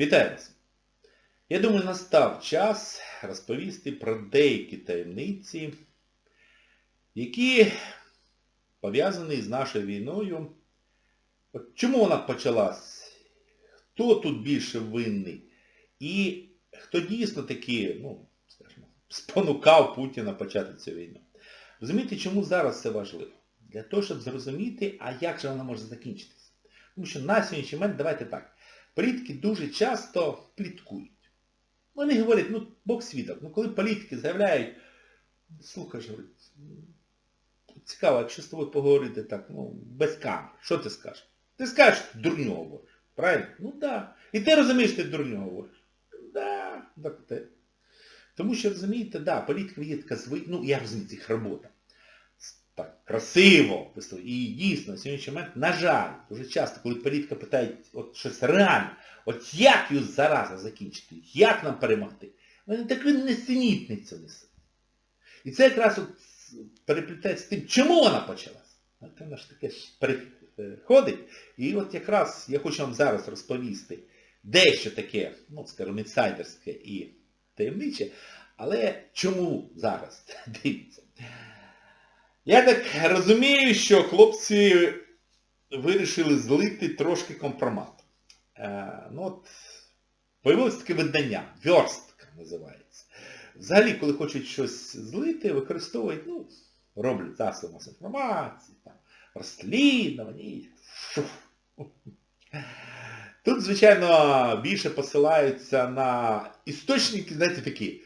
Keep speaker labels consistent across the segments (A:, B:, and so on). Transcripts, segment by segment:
A: Вітаю вас! Я думаю, настав час розповісти про деякі таємниці, які пов'язані з нашою війною. От чому вона почалась? Хто тут більше винний? І хто дійсно таки, ну, скажімо, спонукав Путіна почати цю війну? Розумієте, чому зараз це важливо? Для того, щоб зрозуміти, а як же вона може закінчитися. Тому що на сьогоднішній момент, давайте так, політики дуже часто пліткують. Вони говорять, ну, Бог свідок, ну коли політики заявляють, слухай, говорить, цікаво, якщо з тобою поговорити так, ну, без камер, що ти скажеш? Ти скажеш, дурню говориш, правильно? Ну так. Да. І ти розумієш, ти дурню говориш. Да, так ти. Тому що, розумієте, да, політика є така звик, ну, я розумію, це їх робота. Так, красиво. І дійсно, на сьогоднішній момент, на жаль, дуже часто, коли політика питає от щось реально, от як її зараза закінчити, як нам перемогти, вони таку несенітницю несуть. І це якраз от переплітається з тим, чому вона почалась. Вона ж таке переходить. І от якраз я хочу вам зараз розповісти дещо таке, ну, скажімо, інсайдерське і таємниче, але чому зараз? Дивіться. Я так розумію, що хлопці вирішили злити трошки компромат. Е, ну от, появилось таке видання, верстка називається. Взагалі, коли хочуть щось злити, використовують, ну, роблять засоби масової інформації, там, розслідування. Тут, звичайно, більше посилаються на істочники, знаєте, такі.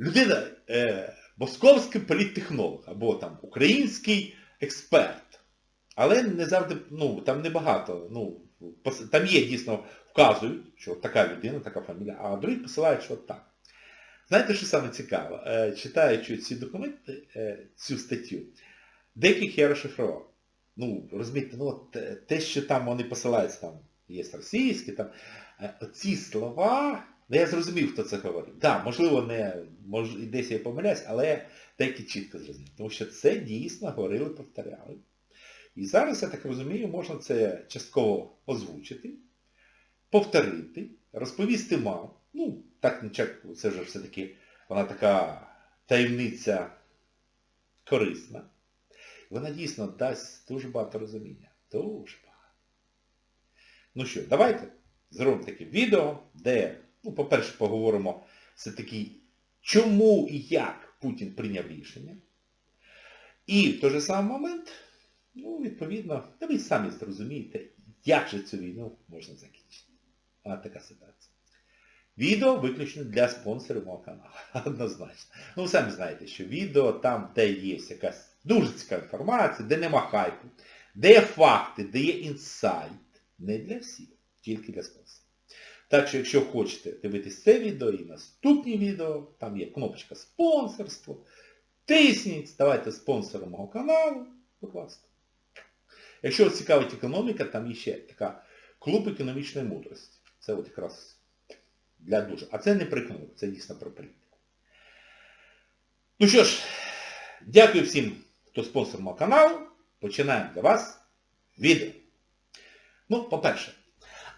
A: Людина, е, московський політтехнолог, або там український експерт. Але не завжди, ну, там небагато, ну, там є дійсно, вказують, що така людина, така фамілія, а другі посилають, що так. Знаєте, що саме цікаво? Е, читаючи ці документи, е, цю статтю, деяких я розшифрував. Ну, розумієте, ну те, що там вони посилаються, там є російські, там, е, оці слова, ну я зрозумів, хто це говорив. Так, да, можливо, не, мож, десь я помиляюсь, але деякі чітко зрозумів. Тому що це дійсно говорили, повторяли. І зараз, я так розумію, можна це частково озвучити, повторити, розповісти мам. Ну, так це вже все-таки вона така таємниця корисна. Вона дійсно дасть дуже багато розуміння. Дуже багато. Ну що, давайте зробимо таке відео, де, ну, по-перше, поговоримо все-таки, чому і як Путін прийняв рішення. І в той же самий момент, ну, відповідно, та ви самі зрозумієте, як же цю війну можна закінчити. А така ситуація. Відео виключно для спонсорів мого каналу. Однозначно. Ну, самі знаєте, що відео там, де є якась дуже цікава інформація, де нема хайпу, де є факти, де є інсайт. Не для всіх, тільки для спонсорів. Так що, якщо хочете дивитись це відео і наступні відео, там є кнопочка спонсорство. Тисніть, ставайте спонсором мого каналу, будь ласка. Якщо вас цікавить економіка, там є ще така клуб економічної мудрості. Це от якраз для дуже. А це не економіку, це дійсно про політику. Ну що ж, дякую всім, хто спонсор мого каналу. Починаємо для вас відео. Ну, по-перше.